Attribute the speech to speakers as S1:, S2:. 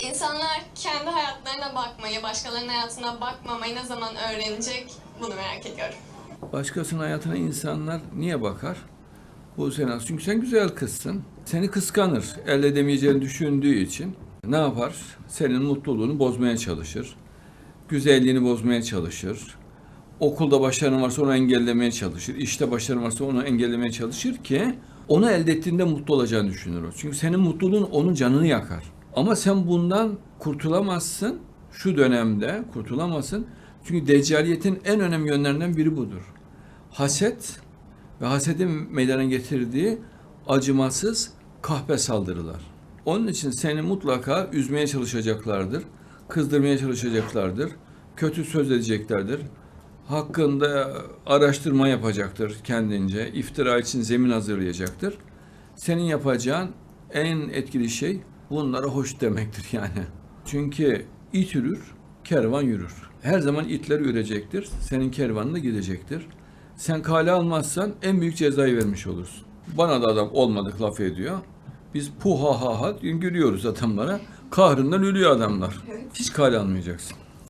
S1: İnsanlar kendi hayatlarına bakmayı, başkalarının hayatına bakmamayı ne zaman öğrenecek bunu merak ediyorum.
S2: Başkasının hayatına insanlar niye bakar? Bu sen çünkü sen güzel kızsın. Seni kıskanır. Elde edemeyeceğini düşündüğü için ne yapar? Senin mutluluğunu bozmaya çalışır. Güzelliğini bozmaya çalışır. Okulda başarın varsa onu engellemeye çalışır. İşte başarın varsa onu engellemeye çalışır ki onu elde ettiğinde mutlu olacağını düşünür o. Çünkü senin mutluluğun onun canını yakar. Ama sen bundan kurtulamazsın. Şu dönemde kurtulamazsın. Çünkü deccaliyetin en önemli yönlerinden biri budur. Haset ve hasedin meydana getirdiği acımasız kahpe saldırılar. Onun için seni mutlaka üzmeye çalışacaklardır, kızdırmaya çalışacaklardır, kötü söz edeceklerdir. Hakkında araştırma yapacaktır kendince, iftira için zemin hazırlayacaktır. Senin yapacağın en etkili şey bunlara hoş demektir yani. Çünkü it yürür, kervan yürür. Her zaman itler ürecektir, senin kervanın da gidecektir. Sen kale almazsan en büyük cezayı vermiş olursun. Bana da adam olmadık laf ediyor. Biz puha ha ha gülüyoruz adamlara. Kahrından ölüyor adamlar. Hiç kale almayacaksın.